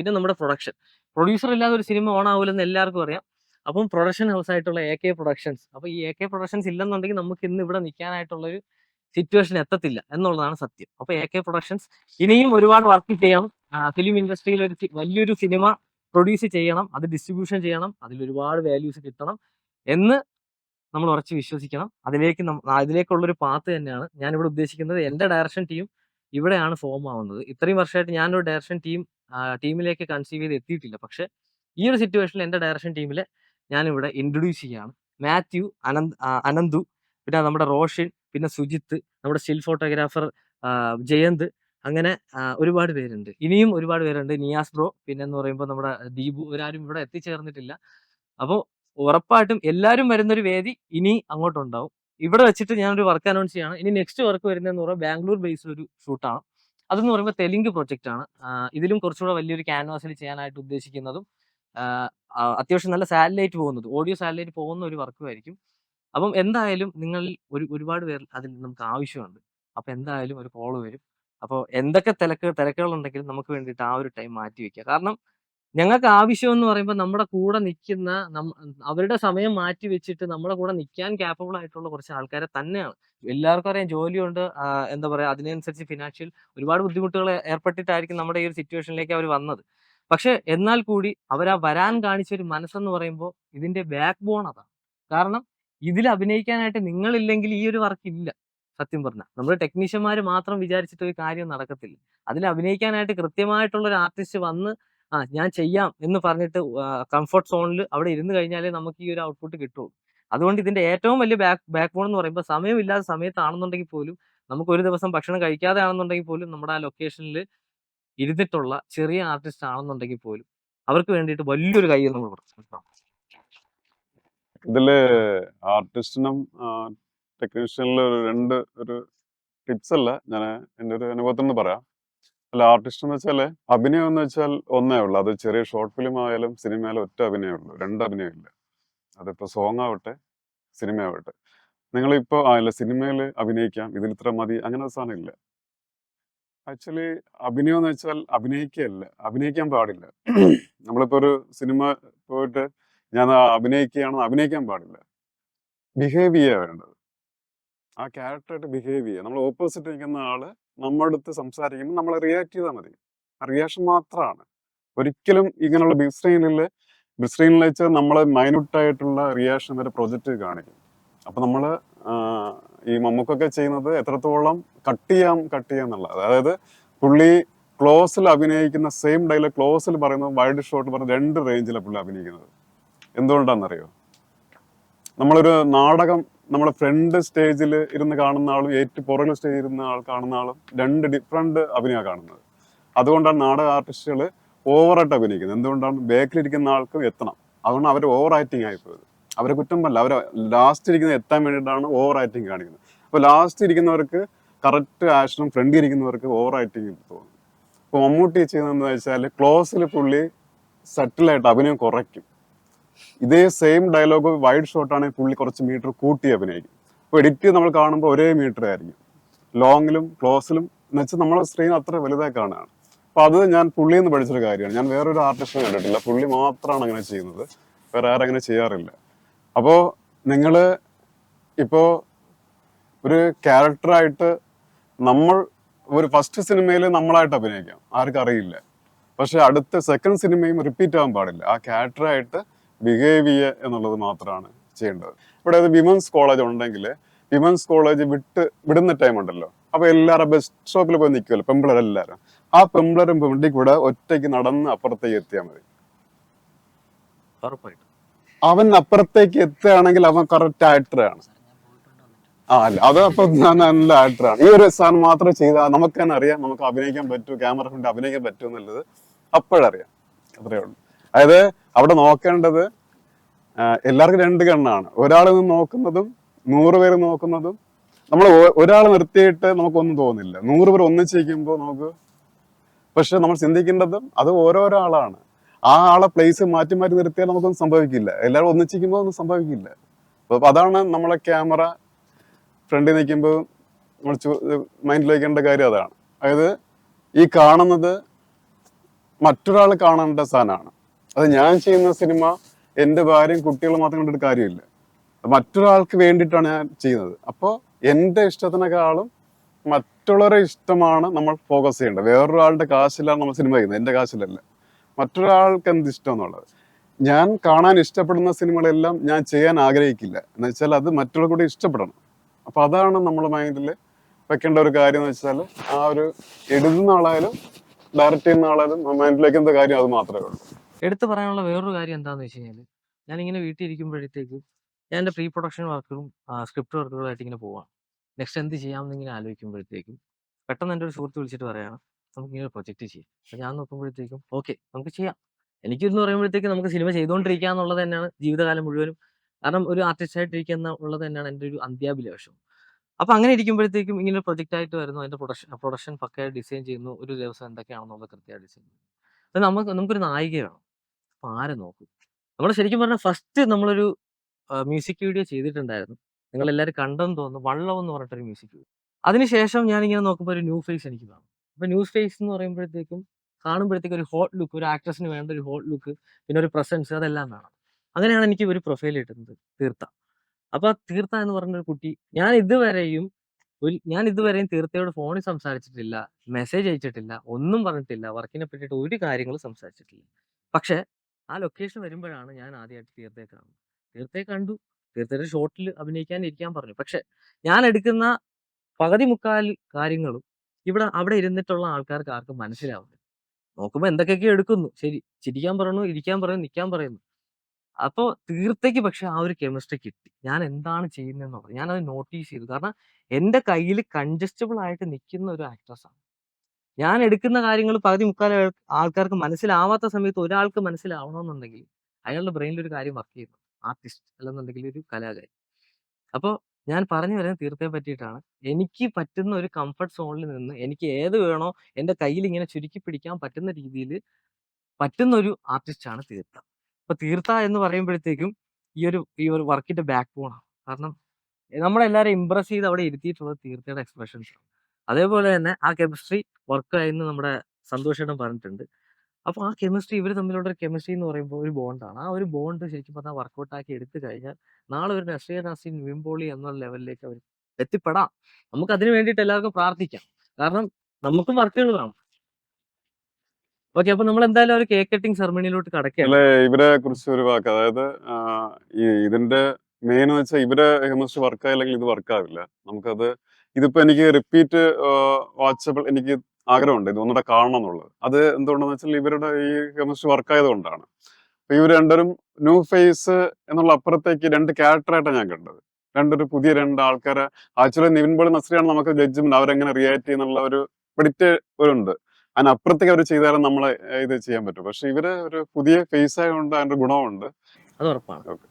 പിന്നെ നമ്മുടെ production producer ഇല്ലാതെ ഒരു സിനിമ ഓൺ ആവില്ലെന്ന് എല്ലാവർക്കും അറിയാം. അപ്പം പ്രൊഡക്ഷൻ ഹൗസ് ആയിട്ടുള്ള എ കെ പ്രൊഡക്ഷൻസ് അപ്പോൾ ഈ എ കെ പ്രൊഡക്ഷൻസ് ഇല്ലെന്നുണ്ടെങ്കിൽ നമുക്ക് ഇന്ന് ഇവിടെ നിൽക്കാനായിട്ടുള്ള ഒരു സിറ്റുവേഷൻ എത്തത്തില്ല എന്നുള്ളതാണ് സത്യം. അപ്പോൾ എ കെ പ്രൊഡക്ഷൻസ് ഇനിയും ഒരുപാട് വർക്ക് ചെയ്യണം. ഫിലിം ഇൻഡസ്ട്രിയിൽ ഒരു വലിയൊരു സിനിമ പ്രൊഡ്യൂസ് ചെയ്യണം. അത് ഡിസ്ട്രിബ്യൂഷൻ ചെയ്യണം. അതിൽ ഒരുപാട് വാല്യൂസ് കിട്ടണം എന്ന് നമ്മൾ ഉറച്ച് വിശ്വസിക്കണം. അതിലേക്ക് അതിലേക്കുള്ളൊരു പാത്ത് തന്നെയാണ് ഞാൻ ഇവിടെ ഉദ്ദേശിക്കുന്നത്. എന്റെ ഡയറക്ഷൻ ടീം ഇവിടെയാണ് ഫോം ആവുന്നത്. ഇത്രയും വർഷമായിട്ട് ഞാനൊരു ഡയറക്ഷൻ ടീം ടീമിലേക്ക് കൺസീവ് ചെയ്ത് എത്തിയിട്ടില്ല. പക്ഷെ ഈ ഒരു സിറ്റുവേഷനിൽ എന്റെ ഡയറക്ഷൻ ടീമിൽ ഞാനിവിടെ ഇൻട്രൊഡ്യൂസ് ചെയ്യുകയാണ്. മാത്യു അനന്ത് അനന്തു പിന്നെ നമ്മുടെ റോഷിൻ പിന്നെ സുജിത്ത് നമ്മുടെ സ്റ്റിൽ ഫോട്ടോഗ്രാഫർ ജയന്ത് അങ്ങനെ ഒരുപാട് പേരുണ്ട്. ഇനിയും ഒരുപാട് പേരുണ്ട്. നിയാസ് ബ്രോ പിന്നെ എന്ന് പറയുമ്പോൾ നമ്മുടെ ദീപു ഒരാരും ഇവിടെ എത്തിച്ചേർന്നിട്ടില്ല. അപ്പോൾ ഉറപ്പായിട്ടും എല്ലാവരും വരുന്നൊരു വേദി ഇനി അങ്ങോട്ടുണ്ടാവും. ഇവിടെ വെച്ചിട്ട് ഞാനൊരു വർക്ക് അനൗൺസ് ചെയ്യാണ്. ഇനി നെക്സ്റ്റ് വർക്ക് വരുന്നതെന്ന് പറയുമ്പോൾ ബാംഗ്ലൂർ ബേസ്ഡ് ഒരു ഷൂട്ടാണ് അതെന്ന് പറയുമ്പോൾ തെലുങ്ക് പ്രൊജക്റ്റ് ആണ്. ഇതിലും കുറച്ചുകൂടെ വലിയൊരു ക്യാൻവാസിൽ ചെയ്യാനായിട്ട് ഉദ്ദേശിക്കുന്നതും അത്യാവശ്യം നല്ല സാറ്റലൈറ്റ് പോകുന്നത് ഓഡിയോ സാറ്റലൈറ്റ് പോകുന്ന ഒരു വർക്കും ആയിരിക്കും. അപ്പം എന്തായാലും നിങ്ങൾ ഒരു ഒരുപാട് പേർ അതിൽ നമുക്ക് ആവശ്യമുണ്ട്. അപ്പോൾ എന്തായാലും ഒരു കോൾ വരും. അപ്പോൾ എന്തൊക്കെ തിരക്ക് തിരക്കുകളുണ്ടെങ്കിലും നമുക്ക് വേണ്ടിയിട്ട് ആ ഒരു ടൈം മാറ്റി വെക്കുക. കാരണം ഞങ്ങൾക്ക് ആവശ്യം എന്ന് പറയുമ്പോൾ നമ്മുടെ കൂടെ നിൽക്കുന്ന അവരുടെ സമയം മാറ്റി വെച്ചിട്ട് നമ്മുടെ കൂടെ നിൽക്കാൻ ക്യാപ്പബിൾ ആയിട്ടുള്ള കുറച്ച് ആൾക്കാരെ തന്നെയാണ്. എല്ലാവർക്കും അറിയാം ജോലിയുണ്ട് എന്താ പറയുക അതിനനുസരിച്ച് ഫിനാൻഷ്യൽ ഒരുപാട് ബുദ്ധിമുട്ടുകൾ ഏർപ്പെട്ടിട്ടായിരിക്കും നമ്മുടെ ഈ ഒരു സിറ്റുവേഷനിലേക്ക് അവർ വന്നത്. പക്ഷെ എന്നാൽ കൂടി അവർ ആ വരാൻ കാണിച്ച ഒരു മനസ്സെന്ന് പറയുമ്പോൾ ഇതിന്റെ ബാക്ക് ബോൺ അതാണ് കാരണം ഇതിൽ അഭിനയിക്കാനായിട്ട് നിങ്ങളില്ലെങ്കിൽ ഈ ഒരു വർക്ക് ഇല്ല സത്യം പറഞ്ഞാൽ നമ്മൾ ടെക്നീഷ്യന്മാർ മാത്രം വിചാരിച്ചിട്ട് ഒരു കാര്യം നടക്കത്തില്ല. അതിൽ അഭിനയിക്കാനായിട്ട് കൃത്യമായിട്ടുള്ള ഒരു ആർട്ടിസ്റ്റ് വന്ന് ആ ഞാൻ ചെയ്യാം എന്ന് പറഞ്ഞിട്ട് കംഫർട്ട് സോണിൽ അവിടെ ഇരുന്ന് കഴിഞ്ഞാലേ നമുക്ക് ഈ ഒരു ഔട്ട്പുട്ട് കിട്ടുള്ളൂ. അതുകൊണ്ട് ഇതിന്റെ ഏറ്റവും വലിയ ബാക്ക് ബാക്ക് ബോൺ എന്ന് പറയുമ്പോൾ സമയമില്ലാത്ത സമയത്താണെന്നുണ്ടെങ്കിൽ പോലും നമുക്ക് ഒരു ദിവസം ഭക്ഷണം കഴിക്കാതെ ആണെന്നുണ്ടെങ്കിൽ പോലും നമ്മുടെ ആ ലൊക്കേഷനിൽ ഇരുന്നിട്ടുള്ള ചെറിയ ആർട്ടിസ്റ്റ് ആണെന്നുണ്ടെങ്കിൽ പോലും അവർക്ക് വേണ്ടിയിട്ട് വലിയൊരു കൈ നമ്മൾ കൊടുക്കണം ഇതിൽ ആർട്ടിസ്റ്റിനും ടെക്നീഷ്യനിലും രണ്ട് ഒരു ടിപ്സ് അല്ല. ഞാൻ എന്റെ ഒരു അനുഭവത്തിൽ നിന്ന് പറയാം. അല്ല ആർട്ടിസ്റ്റ് എന്ന് വെച്ചാൽ അഭിനയം എന്ന് വെച്ചാൽ ഒന്നേ ഉള്ളൂ. അത് ചെറിയ ഷോർട്ട് ഫിലിം ആയാലും സിനിമയായാലും ഒറ്റ അഭിനയമേ ഉള്ളൂ. രണ്ട് അഭിനയം ഇല്ല. അതിപ്പോ സോങ് ആവട്ടെ സിനിമ ആവട്ടെ. നിങ്ങളിപ്പോ ആ ഇല്ല സിനിമയിൽ അഭിനയിക്കാം. ഇതിൽ ഇത്ര മതി. അങ്ങനെ സാധനം ഇല്ല. ആക്ച്വലി അഭിനയം എന്ന് വെച്ചാൽ അഭിനയിക്കുകയല്ല അഭിനയിക്കാൻ പാടില്ല. നമ്മളിപ്പോ ഒരു സിനിമ പോയിട്ട് ഞാൻ അഭിനയിക്കുകയാണെന്ന് അഭിനയിക്കാൻ പാടില്ല. ബിഹേവ് ചെയ്യുക വേണ്ടത്. ആ ക്യാരക്ടറായിട്ട് ബിഹേവ് ചെയ്യുക നമ്മൾ ഓപ്പോസിറ്റ് നിൽക്കുന്ന ആൾ നമ്മുടെ അടുത്ത് സംസാരിക്കുമ്പോൾ നമ്മൾ റിയാക്ട് ചെയ്താൽ മതി. റിയാക്ഷൻ മാത്രമാണ് ഒരിക്കലും ഇങ്ങനെയുള്ള ബിഗ് സ്ക്രീനിൽ ബിഗ് സ്ക്രീനിൽ വെച്ച് നമ്മൾ മൈന്യൂട്ടായിട്ടുള്ള റിയാക്ഷൻ വരെ പ്രൊജക്റ്റ് കാണിക്കും. അപ്പൊ നമ്മൾ ഈ മമ്മൂക്കൊക്കെ ചെയ്യുന്നത് എത്രത്തോളം കട്ട് ചെയ്യാം കട്ട് ചെയ്യാം എന്നുള്ളത്. അതായത് പുള്ളി ക്ലോസിൽ അഭിനയിക്കുന്ന സെയിം ഡയലോഗ് ക്ലോസിൽ പറയുന്നത് വൈഡ് ഷോട്ട് പറഞ്ഞ രണ്ട് റേഞ്ചിലാണ് പുള്ളി അഭിനയിക്കുന്നത്. എന്തുകൊണ്ടാണെന്നറിയോ നമ്മളൊരു നാടകം നമ്മുടെ ഫ്രണ്ട് സ്റ്റേജിൽ ഇരുന്ന് കാണുന്ന ആളും ഏറ്റവും പുറകിൽ സ്റ്റേജിൽ ഇരുന്ന ആൾ കാണുന്ന ആളും രണ്ട് ഡിഫറെന്റ് അഭിനയമാണ് കാണുന്നത്. അതുകൊണ്ടാണ് നാടക ആർട്ടിസ്റ്റുകൾ ഓവറായിട്ട് അഭിനയിക്കുന്നത്. എന്തുകൊണ്ടാണ്? ബാക്കിലിരിക്കുന്ന ആൾക്കും എത്തണം. അതുകൊണ്ട് അവർ ഓവർ ആക്ടിങ് ആയിപ്പോയത്. അവരെ കുറ്റം പറ്റില്ല അവർ ലാസ്റ്റ് ഇരിക്കുന്ന എത്താൻ വേണ്ടിയിട്ടാണ് ഓവർ ആക്ടിങ് കാണിക്കുന്നത്. അപ്പോൾ ലാസ്റ്റ് ഇരിക്കുന്നവർക്ക് കറക്റ്റ് ആക്ഷനും ഫ്രണ്ട് ഇരിക്കുന്നവർക്ക് ഓവർ ആക്ടിങ് തോന്നും. അപ്പോൾ മമ്മൂട്ടി ചെയ്യുന്നതെന്ന് വെച്ചാൽ ക്ലോസിൽ പുള്ളി സെറ്റിലായിട്ട് അഭിനയം കുറയ്ക്കും. ഇതേ സെയിം ഡയലോഗ് വൈഡ് ഷോട്ട് ആണെങ്കിൽ പുള്ളി കുറച്ച് മീറ്റർ കൂട്ടി അഭിനയിക്കും. അപ്പോൾ എഡിറ്റ് നമ്മൾ കാണുമ്പോൾ ഒരേ മീറ്റർ ആയിരിക്കും. ലോങ്ങിലും ക്ലോസിലും എന്ന് വെച്ചാൽ നമ്മളെ സ്ക്രീൻ അത്ര വലുതായി കാണുകയാണ്. അപ്പോൾ അത് ഞാൻ പുള്ളിയിൽ നിന്ന് പഠിച്ചൊരു കാര്യമാണ്. ഞാൻ വേറൊരു ആർട്ടിസ്റ്റിനെ കണ്ടിട്ടില്ല. പുള്ളി മാത്രമാണ് അങ്ങനെ ചെയ്യുന്നത്. വേറെ ആരും അങ്ങനെ ചെയ്യാറില്ല. അപ്പോൾ നിങ്ങൾ ഇപ്പോൾ ഒരു ക്യാരക്ടറായിട്ട് നമ്മൾ ഒരു ഫസ്റ്റ് സിനിമയിൽ നമ്മളായിട്ട് അഭിനയിക്കാം. ആർക്കറിയില്ല പക്ഷെ അടുത്ത സെക്കൻഡ് സിനിമയും റിപ്പീറ്റ് ആവാൻ പാടില്ല. ആ ക്യാരക്ടറായിട്ട് ബിഹേവ് ചെയ്യുക എന്നുള്ളത് മാത്രമാണ് ചെയ്യേണ്ടത്. ഇവിടെ അത് വിമൻസ് കോളേജ് ഉണ്ടെങ്കിൽ വിമൻസ് കോളേജ് വിട്ട് വിടുന്ന ടൈം ഉണ്ടല്ലോ. അപ്പൊ എല്ലാവരും ബസ് സ്റ്റോപ്പിൽ പോയി നിൽക്കുമല്ലോ പെമ്പിളർ എല്ലാവരും ആ പെമ്പിളറും പെമ്പിണ്ടി കൂടെ ഒറ്റയ്ക്ക് നടന്ന് അപ്പുറത്തേക്ക് എത്തിയാൽ മതി. അവൻ അപ്പുറത്തേക്ക് എത്തുകയാണെങ്കിൽ അവൻ കറക്റ്റ് ആക്ടറാണ് ആ അല്ല അത് അപ്പൊ ഞാൻ നല്ല ആക്ടറാണ് ഈ ഒരു സാധനം മാത്രം ചെയ്താൽ നമുക്ക് തന്നെ അറിയാം നമുക്ക് അഭിനയിക്കാൻ പറ്റൂ ക്യാമറ കൊണ്ട് അഭിനയിക്കാൻ പറ്റൂ എന്നുള്ളത് അപ്പോഴറിയാം. അത്രയേ ഉള്ളൂ. അതായത് അവിടെ നോക്കേണ്ടത് എല്ലാവർക്കും രണ്ട് കണ്ണാണ്. ഒരാൾ നോക്കുന്നതും നൂറ് പേര് നോക്കുന്നതും നമ്മൾ ഒരാൾ നിർത്തിയിട്ട് നമുക്കൊന്നും തോന്നില്ല. നൂറ് പേർ ഒന്നിച്ചിരിക്കുമ്പോൾ നമുക്ക് പക്ഷെ നമ്മൾ ചിന്തിക്കേണ്ടതും അത് ഓരോരോ ആളാണ് ആ ആളെ പ്ലേസ് മാറ്റി മാറ്റി നിർത്തിയാൽ നമുക്കൊന്നും സംഭവിക്കില്ല. എല്ലാവരും ഒന്നിച്ചിരിക്കുമ്പോൾ ഒന്നും സംഭവിക്കില്ല. അപ്പൊ അതാണ് നമ്മളെ ക്യാമറ ഫ്രണ്ടിൽ നിൽക്കുമ്പോൾ നമ്മൾ മൈൻഡിൽ വയ്ക്കേണ്ട കാര്യം അതാണ്. അതായത് ഈ കാണുന്നത് മറ്റൊരാൾ കാണേണ്ട സാധനമാണ്. അത് ഞാൻ ചെയ്യുന്ന സിനിമ എന്റെ ഭാര്യയും കുട്ടികളും മാത്രം കണ്ടിട്ട് കാര്യമില്ല. മറ്റൊരാൾക്ക് വേണ്ടിയിട്ടാണ് ഞാൻ ചെയ്യുന്നത്. അപ്പോൾ എന്റെ ഇഷ്ടത്തിനേക്കാളും മറ്റുള്ളവരുടെ ഇഷ്ടമാണ് നമ്മൾ ഫോക്കസ് ചെയ്യേണ്ടത്. വേറൊരാളുടെ കാശിലാണ് നമ്മൾ സിനിമ ചെയ്യുന്നത്. എന്റെ കാശിലല്ല. മറ്റൊരാൾക്ക് എന്ത് ഇഷ്ടം എന്നുള്ളത് ഞാൻ കാണാൻ ഇഷ്ടപ്പെടുന്ന സിനിമകളെല്ലാം ഞാൻ ചെയ്യാൻ ആഗ്രഹിക്കില്ല. എന്ന് വെച്ചാൽ അത് മറ്റുള്ളവർ കൂടി ഇഷ്ടപ്പെടണം. അപ്പോൾ അതാണ് നമ്മൾ മൈൻഡിൽ വെക്കേണ്ട ഒരു കാര്യം എന്ന് വെച്ചാൽ ആ ഒരു എഴുതുന്ന ആളായാലും ഡയറക്റ്റ് ചെയ്യുന്ന ആളായാലും മൈൻഡിലേക്ക് എന്താ കാര്യം അത് മാത്രമേ ഉള്ളൂ. എടുത്തു പറയാനുള്ള വേറൊരു കാര്യം എന്താണെന്ന് വെച്ച് കഴിഞ്ഞാൽ ഞാനിങ്ങനെ വീട്ടിൽ ഇരിക്കുമ്പോഴത്തേക്ക് ഞാൻ എന്റെ പ്രീ പ്രൊഡക്ഷൻ വർക്കും സ്ക്രിപ്റ്റ് വർക്കുകളായിട്ട് ഇങ്ങനെ പോവാം നെക്സ്റ്റ് എന്ത് ചെയ്യാമെന്ന് ഇങ്ങനെ ആലോചിക്കുമ്പോഴത്തേക്കും പെട്ടെന്ന് എന്റെ ഒരു സുഹൃത്ത് വിളിച്ചിട്ട് പറയാണ് നമുക്ക് ഇങ്ങനെ ഒരു പ്രൊജക്റ്റ് ചെയ്യാം. അപ്പം ഞാൻ നോക്കുമ്പോഴത്തേക്കും ഓക്കെ നമുക്ക് ചെയ്യാം. എനിക്കെന്ന് പറയുമ്പോഴത്തേക്കും നമുക്ക് സിനിമ ചെയ്തുകൊണ്ടിരിക്കുക എന്നുള്ളത് തന്നെയാണ് ജീവിതകാലം മുഴുവനും. കാരണം ഒരു ആർട്ടിസ്റ്റ് ആയിട്ടിരിക്കുക എന്നുള്ളത് തന്നെയാണ് എന്റെ ഒരു അന്ത്യാഭിലാഷം. അപ്പം അങ്ങനെ ഇരിക്കുമ്പോഴത്തേക്കും ഇങ്ങനെ ഒരു പ്രൊജക്റ്റ് ആയിട്ട് വരുന്നു അതിന്റെ പ്രൊഡക്ഷൻ പ്രൊഡക്ഷൻ പക്കയായി ഡിസൈൻ ചെയ്യുന്നു ഒരു ദിവസം എന്തൊക്കെയാണെന്നുള്ളത് കൃത്യമായി ഡിസൈൻ ചെയ്യുന്നു. നമുക്ക് നമുക്കൊരു നായിക വേണം അപ്പം ആരെ നോക്കും. നമ്മൾ ശരിക്കും പറഞ്ഞാൽ ഫസ്റ്റ് നമ്മളൊരു മ്യൂസിക് വീഡിയോ ചെയ്തിട്ടുണ്ടായിരുന്നു. നിങ്ങൾ എല്ലാവരും കണ്ടെന്ന് തോന്നുന്നു വള്ളം എന്ന് പറഞ്ഞിട്ടൊരു മ്യൂസിക് വീഡിയോ അതിനുശേഷം ഇങ്ങനെ നോക്കുമ്പോൾ ഒരു ന്യൂ ഫേസ് എനിക്ക് കാണും. അപ്പൊ ന്യൂ ഫേസ് എന്ന് പറയുമ്പോഴത്തേക്കും കാണുമ്പോഴത്തേക്കും ഒരു ഹോട്ട് ലുക്ക് ഒരു ആക്ട്രസിന് വേണ്ട ഒരു ഹോട്ട് ലുക്ക് പിന്നെ ഒരു പ്രസൻസ് അതെല്ലാം കാണാം. അങ്ങനെയാണ് എനിക്ക് ഒരു പ്രൊഫൈൽ കിട്ടുന്നത് തീർത്ത. അപ്പോൾ തീർത്ത എന്ന് പറഞ്ഞൊരു കുട്ടി ഞാൻ ഇതുവരെയും ഒരു ഞാൻ ഇതുവരെയും തീർത്തയോട് ഫോണിൽ സംസാരിച്ചിട്ടില്ല മെസ്സേജ് അയച്ചിട്ടില്ല ഒന്നും പറഞ്ഞിട്ടില്ല വർക്കിനെ പറ്റിയിട്ട് ഒരു കാര്യങ്ങളും സംസാരിച്ചിട്ടില്ല. പക്ഷേ ആ ലൊക്കേഷൻ വരുമ്പോഴാണ് ഞാൻ ആദ്യമായിട്ട് തീർത്തയെ കാണുന്നത്. തീർത്തയെ കണ്ടു. തീർത്തയുടെ ഷോട്ടിൽ അഭിനയിക്കാൻ ഇരിക്കാൻ പറഞ്ഞു. പക്ഷെ ഞാൻ എടുക്കുന്ന പകുതി മുക്കാൽ കാര്യങ്ങളും ഇവിടെ അവിടെ ഇരുന്നിട്ടുള്ള ആൾക്കാർക്ക് ആർക്കും മനസ്സിലാവില്ല. നോക്കുമ്പോൾ എന്തൊക്കെയൊക്കെയോ എടുക്കുന്നു. ശരി ചിരിക്കാൻ പറയുന്നു ഇരിക്കാൻ പറയുന്നു നിൽക്കാൻ പറയുന്നു. അപ്പോൾ തീർത്തേക്ക് പക്ഷെ ആ ഒരു കെമിസ്ട്രി കിട്ടി. ഞാൻ എന്താണ് ചെയ്യുന്നതെന്നുള്ളത് ഞാനത് നോട്ടീസ് ചെയ്തു. കാരണം എന്റെ കയ്യിൽ കൺജസ്റ്റബിൾ ആയിട്ട് നിൽക്കുന്ന ഒരു ആക്ട്രസ് ആണ്. ഞാൻ എടുക്കുന്ന കാര്യങ്ങൾ പകുതി മുക്കാല ആൾക്കാർക്ക് മനസ്സിലാവാത്ത സമയത്ത് ഒരാൾക്ക് മനസ്സിലാവണമെന്നുണ്ടെങ്കിൽ അയാളുടെ ബ്രെയിനിൽ ഒരു കാര്യം വർക്ക് ചെയ്യുന്നു. ആർട്ടിസ്റ്റ് അല്ലെന്നുണ്ടെങ്കിൽ ഒരു കലാകാരി. അപ്പോൾ ഞാൻ പറഞ്ഞു വരാൻ തീർത്തെ പറ്റിയിട്ടാണ്. എനിക്ക് പറ്റുന്ന ഒരു കംഫർട്ട് സോണിൽ നിന്ന് എനിക്ക് ഏത് വേണോ എന്റെ കയ്യിൽ ഇങ്ങനെ ചുരുക്കി പിടിക്കാൻ പറ്റുന്ന രീതിയിൽ പറ്റുന്ന ഒരു ആർട്ടിസ്റ്റാണ് തീർത്ത. അപ്പൊ തീർത്ത എന്ന് പറയുമ്പോഴത്തേക്കും ഈ ഒരു ഈ ഒരു വർക്കിന്റെ ബാക്ക് ബോണാണ് കാരണം നമ്മളെല്ലാവരും ഇമ്പ്രസ് ചെയ്ത് അവിടെ ഇരുത്തിയിട്ടുള്ളത് തീർത്തയുടെ എക്സ്പ്രഷൻസ് ആണ്. അതേപോലെ തന്നെ ആ കെമിസ്ട്രി വർക്ക് ആയെന്ന് നമ്മുടെ സന്തോഷേട്ടൻ പറഞ്ഞിട്ടുണ്ട്. അപ്പോൾ ആ കെമിസ്ട്രി ഇവർ തമ്മിലുള്ള ഒരു കെമിസ്ട്രി എന്ന് പറയുമ്പോൾ ഒരു ബോണ്ടാണ് ആ ഒരു ബോണ്ട് ശരിക്കും പറഞ്ഞാൽ വർക്കൗട്ട് ആക്കി എടുത്തു കഴിഞ്ഞാൽ നാളെ ഒരു നസീർ നസീൻ വിംബോളി എന്നുള്ള ലെവലിലേക്ക് അവർ എത്തിപ്പെടാം. നമുക്ക് അതിന് വേണ്ടിയിട്ട് എല്ലാവർക്കും പ്രാർത്ഥിക്കാം. കാരണം നമുക്കും വർക്കുകൾ വേണം. ഓക്കെ അപ്പൊ നമ്മൾ എന്തായാലും ഒരു കേക്ക് കട്ടിംഗ് സെറമണിയിലോട്ട് കടക്കാം ഇവരെ കുറിച്ച് ഒരു വാക്ക്. അതായത് ഇതിന്റെ മെയിൻ വെച്ചാൽ ഇവരെ കെമിസ്ട്രി വർക്ക് ആയില്ലെങ്കിൽ ഇത് വർക്ക് ആവില്ല. നമുക്കത് ഇതിപ്പോ എനിക്ക് റിപ്പീറ്റ് വാച്ചബിൾ എനിക്ക് ആഗ്രഹമുണ്ട്. ഇത് ഒന്നുകൂടെ കാണണം എന്നുള്ളത്. അത് എന്തുകൊണ്ടെന്ന് വെച്ചാൽ ഇവരുടെ ഈ കെമിസ്ട്രി വർക്ക് ആയതുകൊണ്ടാണ്. അപ്പൊ ഇവർ രണ്ടരും ന്യൂ ഫേസ് എന്നുള്ള അപ്പുറത്തേക്ക് രണ്ട് ക്യാരക്ടറായിട്ടാണ് ഞാൻ കണ്ടത്. രണ്ടൊരു പുതിയ രണ്ട് ആൾക്കാരെ. ആക്ച്വലി നിവിൻ പോളി നസ്രിയാണ് നമുക്ക് ജഡ്ജ്മെന്റ് അവരെങ്ങനെ റിയാക്ട് ചെയ്യുന്നുള്ള ഒരു പ്രിഡിക്റ്റ് ഒരു ഉണ്ട് അതിനപ്പുറത്തേക്ക് അവർ ചെയ്താലും നമ്മളെ ഇത് ചെയ്യാൻ പറ്റും. പക്ഷെ ഇവർ ഒരു പുതിയ ഫേസ് ആയതുകൊണ്ട് അതിന്റെ ഗുണമുണ്ട്. അത് ഉറപ്പാണ്. ഓക്കെ.